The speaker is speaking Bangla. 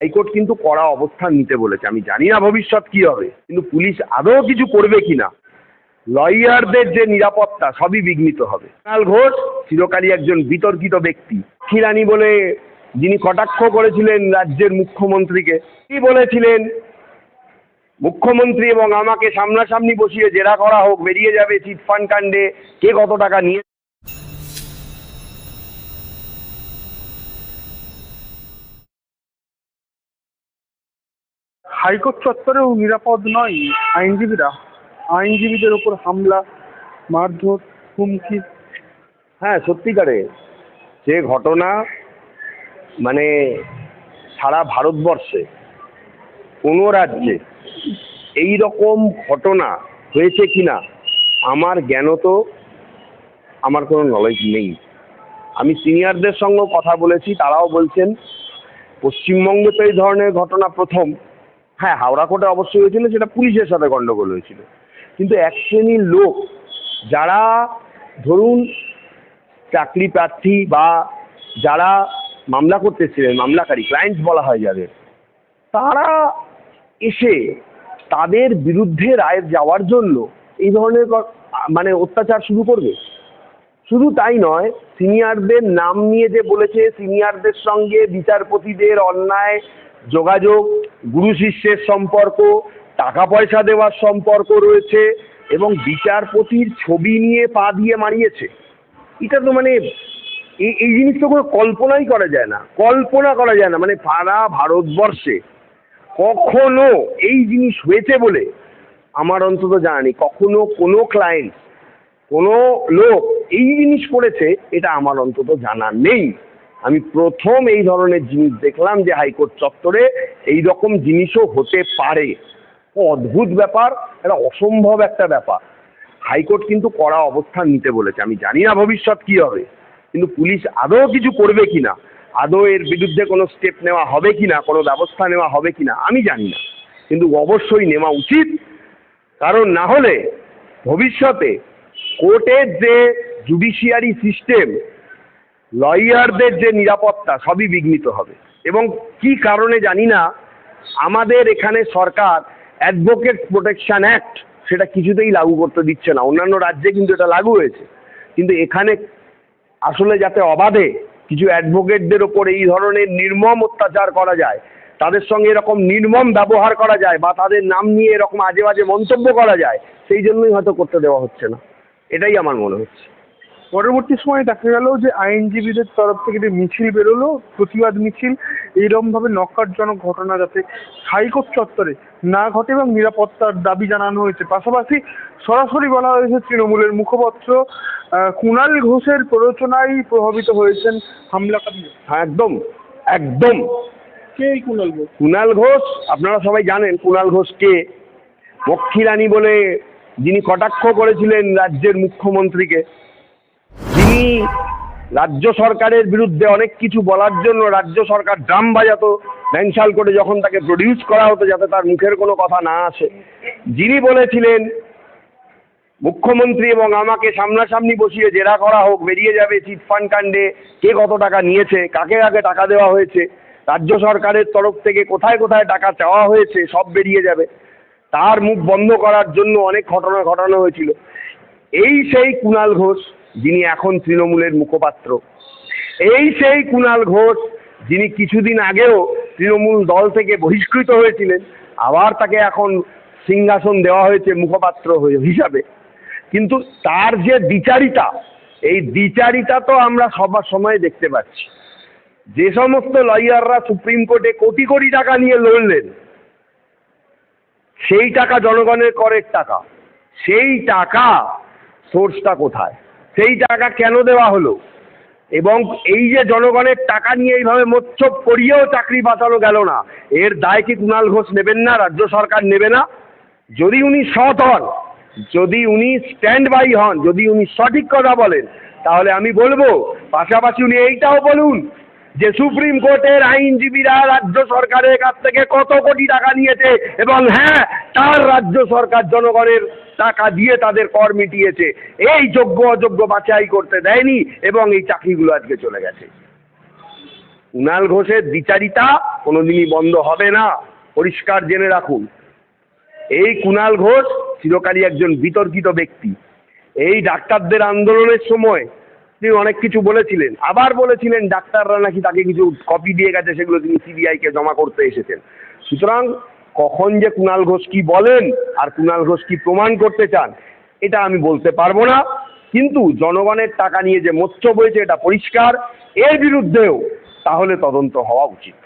হাইকোর্ট কিন্তু কড়া অবস্থান নিতে বলেছে। আমি জানি না ভবিষ্যৎ কি হবে, কিন্তু পুলিশ আদৌ কিছু করবে কিনা লয়ারদের যে নিরাপত্তা, সবই বিঘ্নিত হবে। কুণাল ঘোষ চিরকালই একজন বিতর্কিত ব্যক্তি। খিরানি বলে যিনি কটাক্ষ করেছিলেন রাজ্যের মুখ্যমন্ত্রীকে কি বলেছিলেন, মুখ্যমন্ত্রী এবং আমাকে সামনাসামনি বসিয়ে জেরা করা হোক, বেরিয়ে যাবে চিটফান্ড কাণ্ডে। কে কত টাকা নিয়ে হাইকোর্ট চত্বরেও নিরাপদ নয় আইনজীবীরা। আইনজীবীদের ওপর হামলা, মারধর, হুমকি। হ্যাঁ সত্যিকারে যে ঘটনা মানে সারা ভারতবর্ষে, কোনো রাজ্যে এই রকম ঘটনা হয়েছে কিনা, আমার জ্ঞান তো আমার কোনো নলেজ নেই। আমি সিনিয়রদের সঙ্গেও কথা বলেছি, তারাও বলছেন, পশ্চিমবঙ্গে তো এই ধরনের ঘটনা প্রথম। হ্যাঁ হাওড়া কোর্টে অবশ্যই হয়েছিল, সেটা পুলিশের সাথে গণ্ডগোল হয়েছিল। কিন্তু এক শ্রেণির লোক যারা ধরুন চাকরি প্রার্থী বা যারা মামলা করতেছিলেন, মামলাকারী ক্লায়েন্ট বলা হয় যাদের, তারা এসে তাদের বিরুদ্ধে রায় যাওয়ার জন্য এই ধরনের মানে অত্যাচার শুরু করবে। শুধু তাই নয় সিনিয়রদের নাম নিয়ে যে বলেছে সিনিয়রদের সঙ্গে বিচারপতিদের অন্যায় যোগাযোগ, গুরু শিষ্যের সম্পর্ক টাকা পয়সা দেওয়ার সম্পর্ক রয়েছে এবং বিচারপতির ছবি নিয়ে পা দিয়ে মারিয়েছে। এটা তো মানে এই এই জিনিসটা কোনো কল্পনাই করা যায় না। কল্পনা করা যায় না। মানে সারা ভারতবর্ষে কখনো এই জিনিস হয়েছে বলে আমার অন্তত জানা নেই। কখনো কোনো ক্লায়েন্ট কোনো লোক এই জিনিস করেছে, এটা আমার অন্তত জানা নেই। আমি প্রথম এই ধরনের জিনিস দেখলাম যে হাইকোর্ট চত্বরে এই রকম জিনিসও হতে পারে। অদ্ভুত ব্যাপার এটা অসম্ভব একটা ব্যাপার। হাইকোর্ট কিন্তু কড়া অবস্থান নিতে বলেছে। আমি জানি না ভবিষ্যৎ কি হবে, কিন্তু পুলিশ আদৌ কিছু করবে কিনা, আদৌ এর বিরুদ্ধে কোনো স্টেপ নেওয়া হবে কিনা, কোনো ব্যবস্থা নেওয়া হবে কিনা, আমি জানি না। কিন্তু অবশ্যই নেওয়া উচিত, কারণ না হলে ভবিষ্যতে কোর্টের যে জুডিশিয়ারি সিস্টেম লয়ারদের যে নিরাপত্তা সবই বিঘ্নিত হবে। এবং কি কারণে জানি না, আমাদের এখানে সরকার অ্যাডভোকেট প্রোটেকশন অ্যাক্ট সেটা কিছুতেই লাগু করতে দিচ্ছে না। অন্যান্য রাজ্যে কিন্তু এটা লাগু হয়েছে। কিন্তু এখানে আসলে যাতে অবাধে কিছু অ্যাডভোকেটদের ওপর এই ধরনের নির্মম অত্যাচার করা যায়, তাদের সঙ্গে এরকম নির্মম ব্যবহার করা যায় বা তাদের নাম নিয়ে এরকম আজে বাজে মন্তব্য করা যায়, সেই জন্যই হয়তো করতে দেওয়া হচ্ছে না। এটাই আমার মনে হচ্ছে। পরবর্তী সময়ে দেখা গেল যে আইনজীবীদের তরফ থেকে যে মিছিল বেরোলো প্রতিবাদ মিছিল এইরকমভাবে নক্কারজনক ঘটনা যাতে হাইকোর্ট চত্বরে না ঘটে এবং নিরাপত্তার দাবি জানানো হয়েছে। পাশাপাশি সরাসরি বলা হয়েছে তৃণমূলের মুখপাত্র কুণাল ঘোষের প্ররোচনায় প্রভাবিত হয়েছেন হামলাকারী হ্যাঁ একদম একদম। কে কুণাল ঘোষ? কুণাল ঘোষ আপনারা সবাই জানেন কুণাল ঘোষকে পক্ষী রানী বলে যিনি কটাক্ষ করেছিলেন রাজ্যের মুখ্যমন্ত্রীকে। যিনি রাজ্য সরকারের বিরুদ্ধে অনেক কিছু বলার জন্য রাজ্য সরকার ড্রাম বাজাতো ব্যাংশাল করে যখন তাকে প্রডিউস করা হতো যাতে তার মুখের কোনো কথা না আসে। যিনি বলেছিলেন, মুখ্যমন্ত্রী এবং আমাকে সামনাসামনি বসিয়ে জেরা করা হোক, বেরিয়ে যাবে চিটফান্ড কাণ্ডে কে কত টাকা নিয়েছে, কাকে কাকে টাকা দেওয়া হয়েছে, রাজ্য সরকারের তরফ থেকে কোথায় কোথায় টাকা চাওয়া হয়েছে, সব বেরিয়ে যাবে। তার মুখ বন্ধ করার জন্য অনেক ঘটনা ঘটানো হয়েছিল। এই সেই কুণাল ঘোষ যিনি এখন তৃণমূলের মুখপাত্র। এই সেই কুণাল ঘোষ, যিনি কিছুদিন আগেও তৃণমূল দল থেকে বহিষ্কৃত হয়েছিলেন, আবার তাকে এখন সিংহাসন দেওয়া হয়েছে মুখপাত্র হিসাবে। কিন্তু তার যে বিচারিতা, এই বিচারিতা তো আমরা সবার সময় দেখতে পাচ্ছি। যে সমস্ত লয়াররা সুপ্রিম কোর্টে কোটি কোটি টাকা নিয়ে লড়লেন, সেই টাকা জনগণের করের টাকা, সেই টাকা সোর্সটা কোথায়? সেই টাকা কেন দেওয়া হলো? এবং এই যে জনগণের টাকা নিয়ে এইভাবে মোচ্ছব করিয়েও চাকরি বাঁচানো গেল না, এর দায় কি কুণাল ঘোষ নেবেন না, রাজ্য সরকার নেবে না? যদি উনি সৎ হন, যদি উনি স্ট্যান্ড বাই হন, যদি উনি সঠিক কথা বলেন, তাহলে আমি বলব, পাশাপাশি উনি এইটাও বলুন যে সুপ্রিম কোর্টের আইনজীবীরা রাজ্য সরকারের কাছ থেকে কত কোটি টাকা নিয়েছে এবং হ্যাঁ তার রাজ্য সরকার জনগণের টাকা দিয়ে তাদের কর মিটিয়েছে। এই যোগ্য অযোগ্য বাছাই করতে দেয়নি এবং এই চাকরিগুলো আজকে চলে গেছে। কুণাল ঘোষের বিচারিতা কোনোদিনই বন্ধ হবে না। পরিষ্কার জেনে রাখুন, এই কুণাল ঘোষ চিরকালই একজন বিতর্কিত ব্যক্তি। এই ডাক্তারদের আন্দোলনের সময় তিনি অনেক কিছু বলেছিলেন। আবার বলেছিলেন ডাক্তাররা নাকি তাকে কিছু কপি দিয়ে গেছে, সেগুলো তিনি সিবিআইকে জমা করতে এসেছেন। সুতরাং কখন যে কুণাল ঘোষ কি বলেন আর কুণাল ঘোষ কি প্রমাণ করতে চান, এটা আমি বলতে পারব না। কিন্তু জনগণের টাকা নিয়ে যে মোচ্ছ বইছে, এটা পরিষ্কার। এর বিরুদ্ধেও তাহলে তদন্ত হওয়া উচিত।